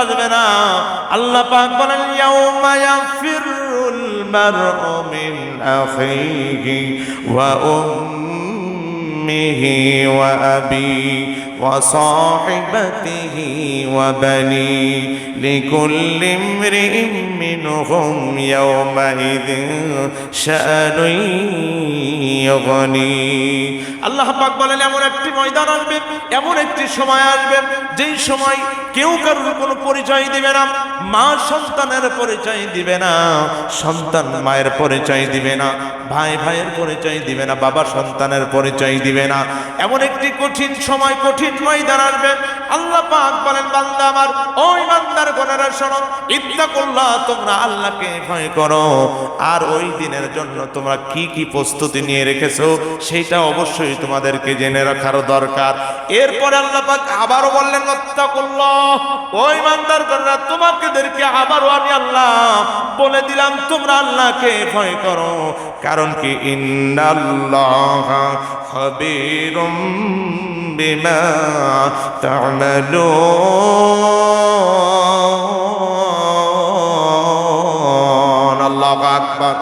আসবে না। আল্লাহ পাক বলেন ইয়াউমা ইয়াফিরুল মারউ মিন আখিহি ওয়া উম্মিহি ওয়া আবি وصاحبته وبنيه لكل امرئ منهم يومئذ شأن يغنيه আল্লাহ পাক বলেন এমন একটি ময়দান আসবে এমন একটি সময় আসবে যেই সময় কেউ কারোর কোনো পরিচয় দিবে না মা সন্তানের পরিচয় দিবে না সন্তান মায়ের পরিচয় দিবে না ভাই ভাইয়ের পরিচয় দিবে না বাবা সন্তানের পরিচয় দিবে না। এমন একটি কঠিন সময়, কঠিন ময়দান আসবে। আল্লাহ পাক বলেন, বান্দা আমার, ওই বান্দার গোনারা শোনো ইত্তাকুল্লাহ, তোমরা আল্লাহকে ভয় করো। আর ওই দিনের জন্য তোমরা কি কি প্রস্তুতি নিয়ে রেখেছো, সেটা অবশ্যই তোমাদেরকে জেনে রাখার দরকার। এরপরে আল্লাহ পাক আবারও বললেন, ইত্তাকুল্লাহ, ওই বান্দার গোনারা তোমাকেদেরকে আবারও আমি আল্লাহ বলে দিলাম, তোমরা আল্লাহকে ভয় করো। কারণ কি? ইন্নাল্লাহ খবীরুম বিমা তা'মালুন। আল্লাহু আকবার।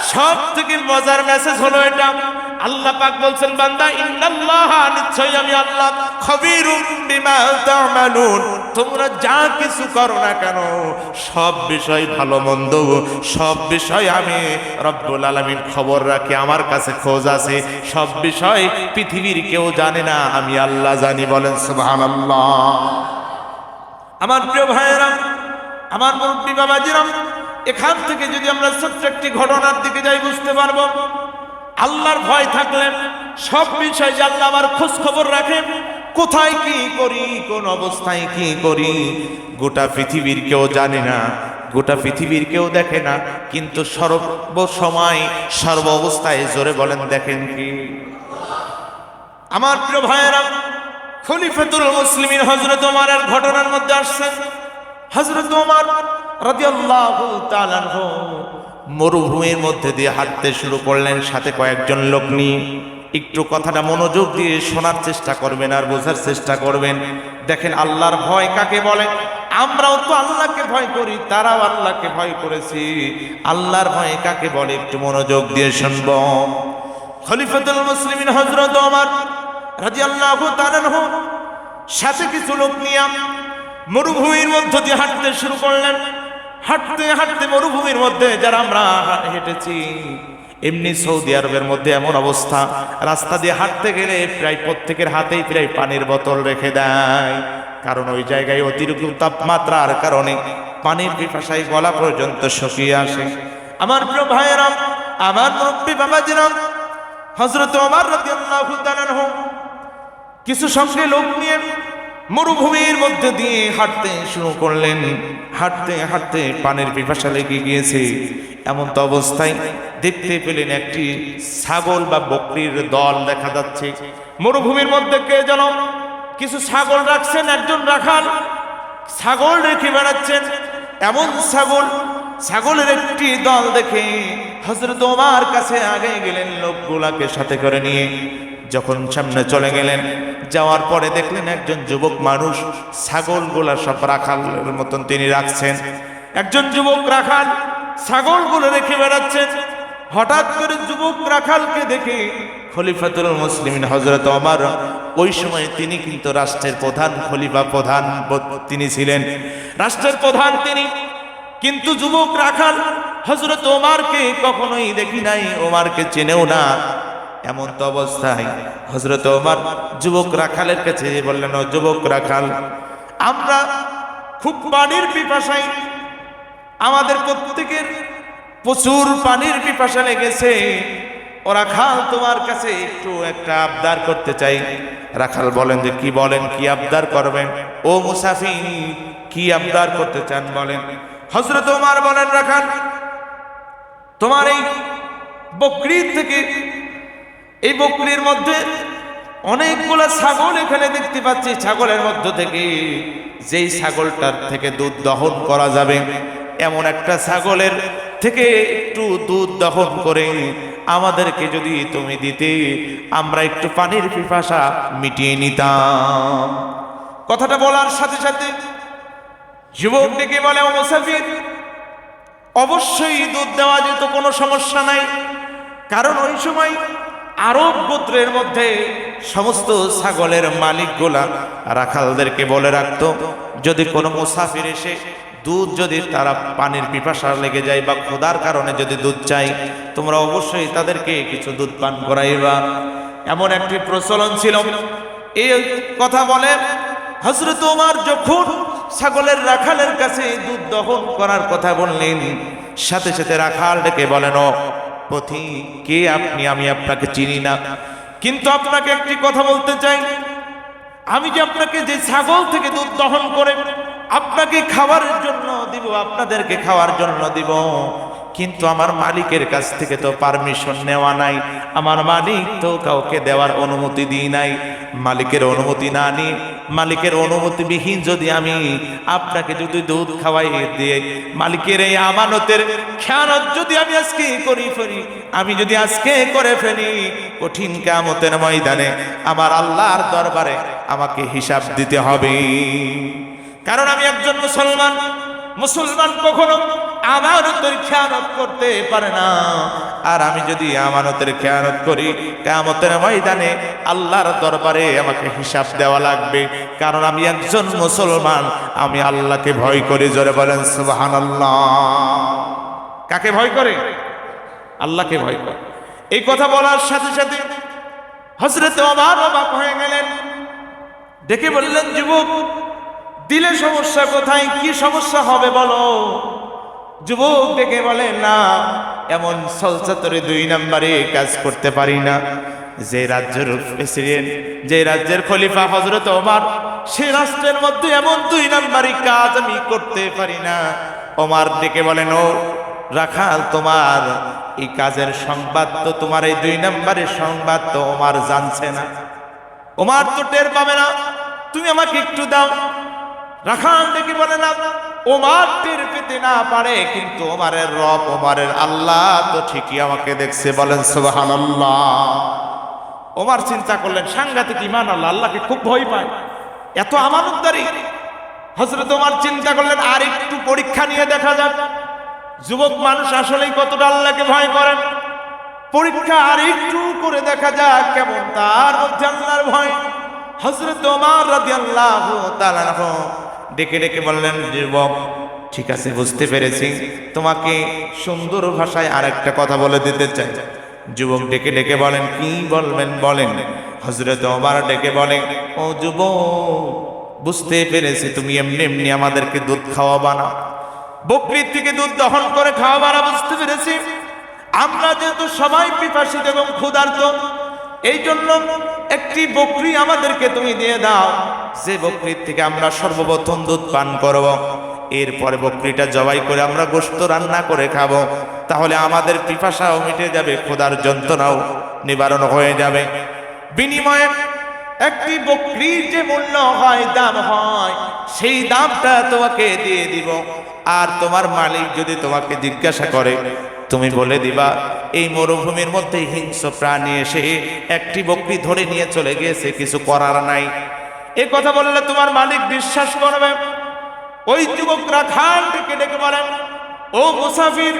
সব থেকে মজার মেসেজ হলো এটা। আল্লাহ পাক বলছেন, বান্দা, ইন্নাল্লাহ, নিশ্চয়ই আমি আল্লাহ, খবীরুম বিমা তা'মালুন। তোমরা যা কিছু করো না কেন, সব বিষয় ভালো মন্দ। সব বিষয় আমি রব্বুল আলামিন খবর রাখি, আমার কাছে খোঁজ আছে। সব বিষয় পৃথিবীর কেউ জানে না, আমি আল্লাহ জানি, বলেন সুবহানাল্লাহ। আমার প্রিয় ভাইয়েরা, আমার মুরব্বী বাবাজিরাম এখান থেকে যদি আমরা ছোট্ট একটি ঘটনার দিকে যাই, বুঝতে পারব, আল্লাহর ভয় থাকলে সব বিষয় যে আল্লাহ আমার খোঁজ খবর রাখেন কোথায় কি করি, কোন অবস্থায় কি করি, গোটা পৃথিবীর কেউ জানে না, গোটা পৃথিবীর কেউ দেখে না, কিন্তু সর্ব সময় সর্ব অবস্থায় জোরে বলেন, দেখেন কি? আমার প্রিয় ভাইয়েরা, খলিফাতুল মুসলিমিন হজরত ওমরের ঘটনার মধ্যে আসছেন। হজরত ওমর রাদিয়াল্লাহু তাআলা মরুভূমির মধ্যে দিয়ে হাঁটতে শুরু করলেন, সাথে কয়েকজন লোক নিয়ে। একটু কথাটা মনোযোগ দিয়ে শোনার চেষ্টা করবেন আর বোঝার চেষ্টা করবেন। দেখেন আল্লাহর ভয় কাকে বলে? আমরাও তো আল্লাহকে ভয় করি, তারাও আল্লাহকে ভয় করেছি। আল্লাহর ভয় কাকে বলে? একটু মনোযোগ দিয়ে শুনব। খলিফাতুল মুসলিমিন হজরত রাদিয়াল্লাহু তাআলা আনহু সাথে কিছু লোক নিয়ে মরুভূমির মধ্য দিয়ে হাঁটতে শুরু করলেন। হাঁটতে হাঁটতে মরুভূমির মধ্যে যারা আমরা হেঁটেছি এমনি সৌদি আরবের মধ্যে এমন অবস্থা, রাস্তা দিয়ে হাঁটতে গেলে প্রায় প্রত্যেকের হাতেই প্রায় পানির বোতল রেখে দেয়। কারণ ওই জায়গায় অতিরিক্ত তাপমাত্রার কারণে পানির পিপাসায় গলা পর্যন্ত শুকিয়ে আসে। আমার প্রিয় ভাইয়েরাম আমার মুরব্বী বাবাজিরাম হজরত আমার কিছু সঙ্গে লোক নিয়ে মরুভূমির মধ্যে দিয়ে হাঁটতে শুরু করলেন। হাঁটতে হাঁটতে পানের পিপাসা লেগে গিয়েছে। এমন তো অবস্থায় দেখতে পেলেন একটি ছাগল বা বকরির দল দেখা যাচ্ছে। মরুভূমির মধ্যে কে যেন কিছু ছাগল রাখছেন, একজন রাখাল। ছাগল রেখে বেড়াচ্ছেন। এমন ছাগল, ছাগলের একটি দল দেখে হজরত ওমার কাছে আগে গেলেন লোকগুলাকে সাথে করে নিয়ে। যখন সামনে চলে গেলেন, যাওয়ার পরে দেখলেন একজন যুবক মানুষ ছাগলগুলা সব রাখালের মতন তিনি রাখছেন। একজন যুবক রাখাল ছাগলগুলো রেখে বেড়াচ্ছেন। হঠাৎ করে যুবক রাখালকে দেখে খলিফাতুল মুসলিম হজরত ওমর, ওই সময় তিনি কিন্তু রাষ্ট্রের প্রধান খলিফা প্রধান তিনি ছিলেন। রাষ্ট্রের প্রধান তিনি। কিন্তু যুবক রাখাল হজরত ওমারকে কখনোই দেখি নাই, ওমারকে চেনেও না। এমন তো অবস্থায় হজরত ওমর যুবক রাখালের কাছে বললেন যুবক রাখাল, আমরা খুব পানির পিপাসায়, আমাদের প্রত্যেকের প্রচুর পানির পিপাসা লেগেছে। ও রাখাল, তোমার কাছে একটু একটা আবদার করতে চাই। রাখাল বলেন যে, কি বলেন, কি আবদার করবেন? ও মুসাফি কি আবদার করতে চান বলেন? হজরত ওমার বলেন, রাখাল, তোমার এই বকরির থেকে এই বকরির মধ্যে অনেকগুলো ছাগল এখানে দেখতে পাচ্ছি। ছাগলের মধ্য থেকে যেই ছাগলটার থেকে দুধ দহন করা যাবে, এমন একটা ছাগলের থেকে একটু দুধ দহন করে আমাদেরকে যদি তুমি দিতে, আমরা একটু পানির পিপাসা মিটিয়ে নিতাম। কথাটা বলার সাথে সাথে যুবক ডেকে বলে মুসাফির, অবশ্যই দুধ দেওয়া যেত, কোনো সমস্যা নাই। কারণ ওই সময় আরব গোত্রের মধ্যে সমস্ত ছাগলের মালিকগুলা রাখালদেরকে বলে রাখতো, যদি কোনো মুসাফির এসে দুধ যদি তারা পানির পিপাসা লেগে যায় বা ক্ষুধার কারণে যদি দুধ চাই তোমরা অবশ্যই তাদেরকে কিছু দুধ পান করাইবা। এমন একটি প্রচলন ছিল। এই কথা বলে হজরত ওমর যখন ছাগলের রাখালের কাছে দুধ দহন করার কথা বললেন, সাথে সাথে রাখাল ডেকে বলেন "ও পথি কে আপনি? আমি আপনাকে চিনি না। কিন্তু আপনাকে একটি কথা বলতে চাই। আমি যে আপনাকে যে ছাগল থেকে দুধ দহন করে আপনাকে খাওয়ার জন্য দিব, আপনাদেরকে খাওয়ার জন্য দিব, কিন্তু আমার মালিকের কাছ থেকে তো পারমিশন নেওয়া নাই। আমার মালিক তো কাউকে দেওয়ার অনুমতি দিই নাই। মালিকের অনুমতি না নিয়ে মালিকের অনুমতিবিহীন যদি আমি আপনাকে যদি দুধ খাওয়াই দিয়ে, মালিকের এই আমানতের খেয়ানত যদি আমি আজকে করি ফেলি, আমি যদি আজকে করে ফেলি, কঠিন কামতের ময়দানে আমার আল্লাহর দরবারে আমাকে হিসাব দিতে হবে। কারণ আমি একজন মুসলমান মুসলমান কখনো আমানতের খেয়ানত করতে পারে না। আর আমি যদি আমানতের খেয়ানত করি কামতের ময়দানে আল্লাহর দরবারে আমাকে হিসাব দেওয়া লাগবে। কারণ আমি একজন মুসলমান, আমি আল্লাহকে ভয় করি, জোরে বলেন সুবাহান কাকে ভয় করে? আল্লাহকে ভয় করে। এই কথা বলার সাথে সাথে হজরত অবাক অবাক হয়ে গেলেন। দেখে বললেন, যুবক দিলে সমস্যা কোথায়? কি সমস্যা হবে বলো? যুবক ডেকে বলে, না, এমন সলচাতরে দুই নাম্বারে কাজ করতে পারি না। যে রাজ্যের প্রেসিডেন্ট, যে রাজ্যের খলিফা হজরত ওমার, সে রাষ্ট্রের মধ্যে এমন দুই নাম্বারই কাজ আমি করতে পারি না। ওমার ডেকে বলেন ও রাখাল, তোমার এই কাজের সংবাদ তো, তোমার এই দুই নাম্বারের সংবাদ তো, ওমার জানছে না। ওমার তো টের পাবে না, তুমি আমাকে একটু দাও। রাখাল দেখি বলে না, ওমার টের পেতে না পারে, কিন্তু ওমারের রব, ওমারের আল্লাহ তো ঠিকই আমাকে দেখছে, বলেন সুবাহান ওমার চিন্তা করলেন, সাংঘাতিক ইমান আল্লাহ, আল্লাহকে খুব ভয় পায়। এত আমানতদারি। হজরত ওমার চিন্তা করলেন আর একটু পরীক্ষা নিয়ে দেখা যাক। যুবক মানুষ আসলেই কতটা আল্লাহকে ভয় করেন। পরীক্ষা আর একটু করে দেখা যাক কেমন, তার মধ্যে আল্লাহর ভয়। হজরত ওমর রাদিয়াল্লাহু তাআলা আনহু ডেকে ডেকে বললেন, যুবক, ঠিক আছে, বুঝতে পেরেছি। তোমাকে সুন্দর ভাষায় আরেকটা কথা বলে দিতে চাই। যুবক ডেকে ডেকে বলেন, কি বলবেন, বলেন? হজরত ওমর ডেকে বলেন ও যুবক, বুঝতে পেরেছি, তুমি এমনি এমনি আমাদেরকে দুধ খাওয়াবা না। বকরির থেকে দুধ দহন করে খাওয়াবা না, বুঝতে পেরেছি। আমরা যেহেতু সবাই পিপাসিত এবং ক্ষুধার্ত এই জন্য একটি বকরি আমাদেরকে তুমি দিয়ে দাও। যে বকরির থেকে আমরা সর্বপ্রথম দুধ পান করব। এরপরে বকরিটা জবাই করে আমরা গোস্ত রান্না করে খাব। তাহলে আমাদের পিপাসাও মিটে যাবে, ক্ষুধার যন্ত্রণাও নিবারণ হয়ে যাবে। বিনিময়ে একটি বকরির যে মূল্য হয়, দাম হয়, সেই দামটা তোমাকে দিয়ে দিব। আর তোমার মালিক যদি তোমাকে জিজ্ঞাসা করে তুমি বলে দিবা, এই মরুভূমির মধ্যে হিংস্র প্রাণী এসে একটি বকরি ধরে নিয়ে চলে গিয়েছে, কিছু করার নাই। এ কথা বললে তোমার মালিক বিশ্বাস করবে। ওই যুবকরা খান ডেকে ডেকে বলেন, ও মুসাফির,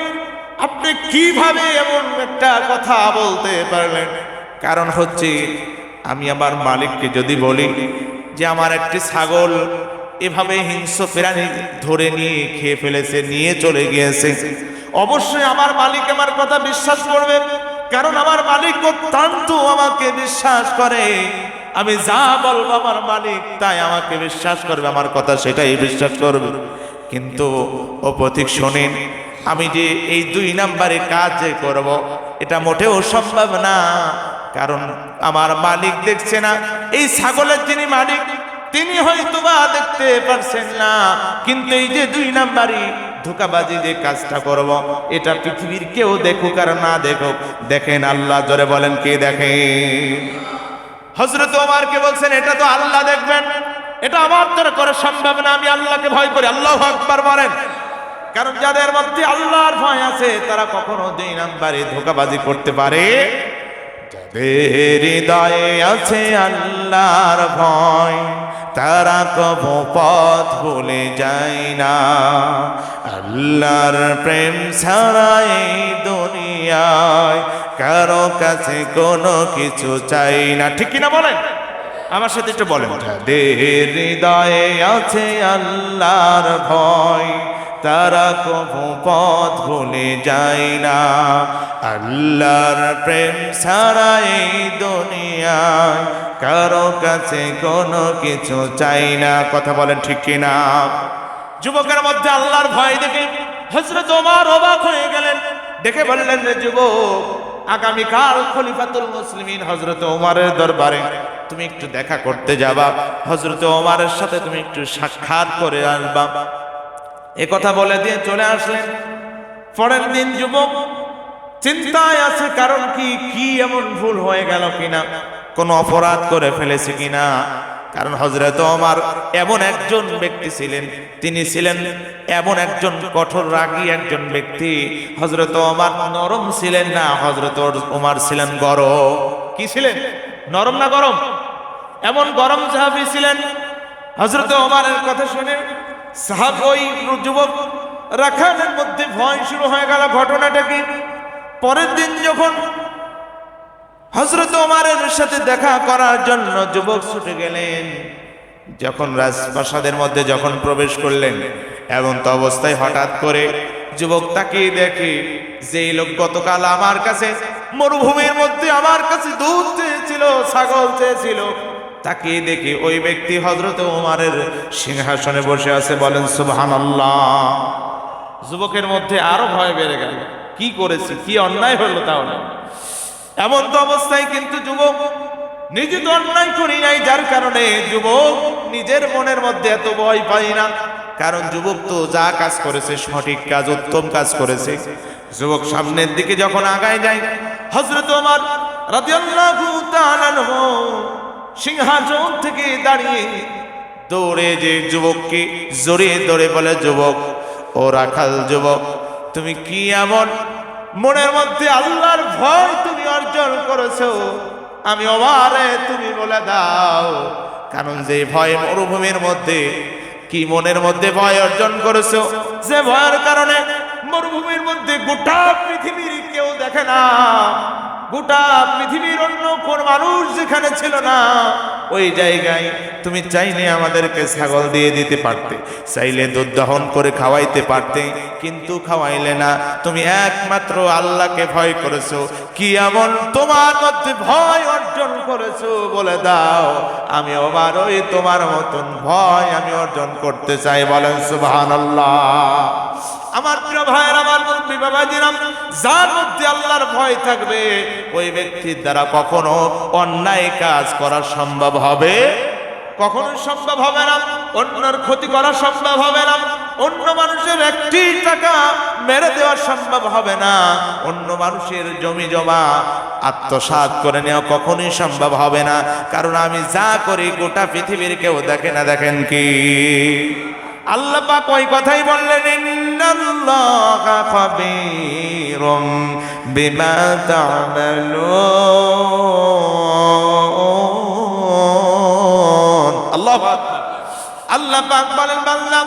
আপনি কীভাবে এমন একটা কথা বলতে পারলেন? কারণ হচ্ছে, আমি আমার মালিককে যদি বলি যে, আমার একটি ছাগল এভাবে হিংস্র প্রাণী ধরে নিয়ে খেয়ে ফেলেছে, নিয়ে চলে গিয়েছে। অবশ্যই আমার মালিক আমার কথা বিশ্বাস করবে, কারণ আমার মালিক অত্যন্ত আমাকে বিশ্বাস করে। আমি যা বলব আমার মালিক তাই আমাকে বিশ্বাস করবে, আমার কথা সেটাই বিশ্বাস করবে। কিন্তু ও প্রতীক শোনেন, আমি যে এই দুই নাম্বারে কাজ যে করব, এটা মোটেও সম্ভব না। কারণ আমার মালিক দেখছে না, এই ছাগলের যিনি মালিক তিনি হয়তো বা দেখতে পারছেন না, কিন্তু এই যে দুই নাম্বারই ধোকাবাজি যে কাজটা করব, এটা পৃথিবীর কেউ দেখুক আর না দেখুক। দেখেন আল্লাহ জোরে বলেন, কে দেখেন হজরত ওমারকে বলছেন, এটা তো আল্লাহ দেখবেন। এটা আমার দ্বারা করা সম্ভব না, আমি আল্লাহকে ভয় করি। আল্লাহ আকবার বলেন। কারণ যাদের মধ্যে আল্লাহর ভয় আছে, তারা কখনো দুই নাম্বারে ধোকাবাজি করতে পারে। যাদের হৃদয়ে আছে আল্লাহর ভয় তারা কবু পথ ভুলে যায় না। আল্লাহর প্রেম ছাড়া এই দুনিয়ায় কারও কাছে কোনো কিছু চাই না। ঠিক কিনা বলেন? আমার সাথে একটু বলেন। তাদের হৃদয়ে আছে আল্লাহর ভয়, তারা কবু পথ ভুলে যায় না। আল্লাহর প্রেম ছাড়া এই দুনিয়ায় কারও কাছে কোনো কিছু চাই না। কথা বলেন ঠিক কিনা? যুবকের মধ্যে আল্লাহর ভয় দেখে হজরত ওমার অবাক হয়ে গেলেন। দেখে বললেন, রে যুবক, আগামীকাল খলিফাতুল মুসলিমিন হজরত ওমারের দরবারে তুমি একটু দেখা করতে যাবা। হজরত ওমারের সাথে তুমি একটু সাক্ষাৎ করে আসবা। এ কথা বলে দিয়ে চলে আসলেন। পরের দিন যুবক চিন্তায় আছে, কারণ কি কি এমন ভুল হয়ে গেল কিনা? কোনো অপরাধ করে ফেলেছে কিনা? কারণ হজরত ওমর এমন একজন ব্যক্তি ছিলেন, তিনি ছিলেন এমন একজন কঠোর, রাগী একজন ব্যক্তি। হজরত ওমর নরম ছিলেন না হজরত ওমর ছিলেন গরম। কি ছিলেন? নরম না গরম? এমন গরম সাহাবি ছিলেন হজরত ওমরের কথা শুনে সাহাব ওই যুবক রাখালের মধ্যে ভয় শুরু হয়ে গেল ঘটনাটা কি? পরের দিন যখন হজরত ওমারের সাথে দেখা করার জন্য যুবক ছুটে গেলেন। যখন রাজপ্রাসাদের মধ্যে যখন প্রবেশ করলেন, এমন তো অবস্থায় হঠাৎ করে যুবক তাকিয়ে দেখে যে লোক গতকাল আমার কাছে মরুভূমির মধ্যে আমার কাছে দুধ চেয়েছিল, ছাগল চেয়েছিল। তাকিয়ে দেখি ওই ব্যক্তি হজরত ওমারের সিংহাসনে বসে আছে, বলেন সুবহান যুবকের মধ্যে আরও ভয় বেড়ে গেল। কি করেছি? কি অন্যায় হলো তাহলে? এমন তো অবস্থায় কিন্তু যুবক নিজে তো অন্যায় করি নাই, যার কারণে যুবক নিজের মনের মধ্যে এত ভয় পাই না। কারণ যুবক তো যা কাজ করেছে, সঠিক কাজ, উত্তম কাজ করেছে। যুবক সামনের দিকে যখন আগায় যায় হজরত আমার সিংহাসন থেকে দাঁড়িয়ে দৌড়ে যে যুবককে জড়িয়ে দৌড়ে বলে, যুবক, ও রাখাল যুবক, তুমি কি এমন মনের মধ্যে আল্লাহর ভয় তুমি অর্জন করেছ। আমি অবারে তুমি বলে দাও, কারণ যে ভয় মরুভূমির মধ্যে, কি মনের মধ্যে ভয় অর্জন করেছ? যে ভয়ের কারণে মরুভূমির মধ্যে গোটা পৃথিবীর কেউ দেখে না। গোটা পৃথিবীর অন্য কোন মানুষ যেখানে ছিল না, ওই জায়গায় তুমি চাইলে আমাদেরকে ছাগল দিয়ে দিতে পারতে, চাইলে দুধ দহন করে খাওয়াইতে পারতে, কিন্তু খাওয়াইলে না। তুমি একমাত্র আল্লাহকে ভয় করেছ, কি এমন তোমার মধ্যে ভয় অর্জন করেছ বলে দাও। আমি আবার ওই তোমার মতন ভয় আমি অর্জন করতে চাই, বলেন সুবহানাল্লাহ। আমার প্রিয় ভাইয়ের, আমার বাবাজিরাম, যার মধ্যে আল্লাহর ভয় থাকবে, ওই ব্যক্তির দ্বারা কখনো অন্যায় কাজ করা সম্ভব হবে? কখনো সম্ভব হবে না। অন্যর ক্ষতি করা সম্ভব হবে না। অন্য মানুষের একটি টাকা মেরে দেওয়া সম্ভব হবে না। অন্য মানুষের জমি জমা আত্মসাৎ করে নেওয়া কখনোই সম্ভব হবে না। কারণ আমি যা করি গোটা পৃথিবীর কেউ দেখে না, দেখেন কি? আল্লাহ পাক ওই কথাই বললেন ইন্নাল্লাহা খাবীরুম বিমা তা'মালুন। আল্লাহু আল্লাহ পাক বলেন বান্দা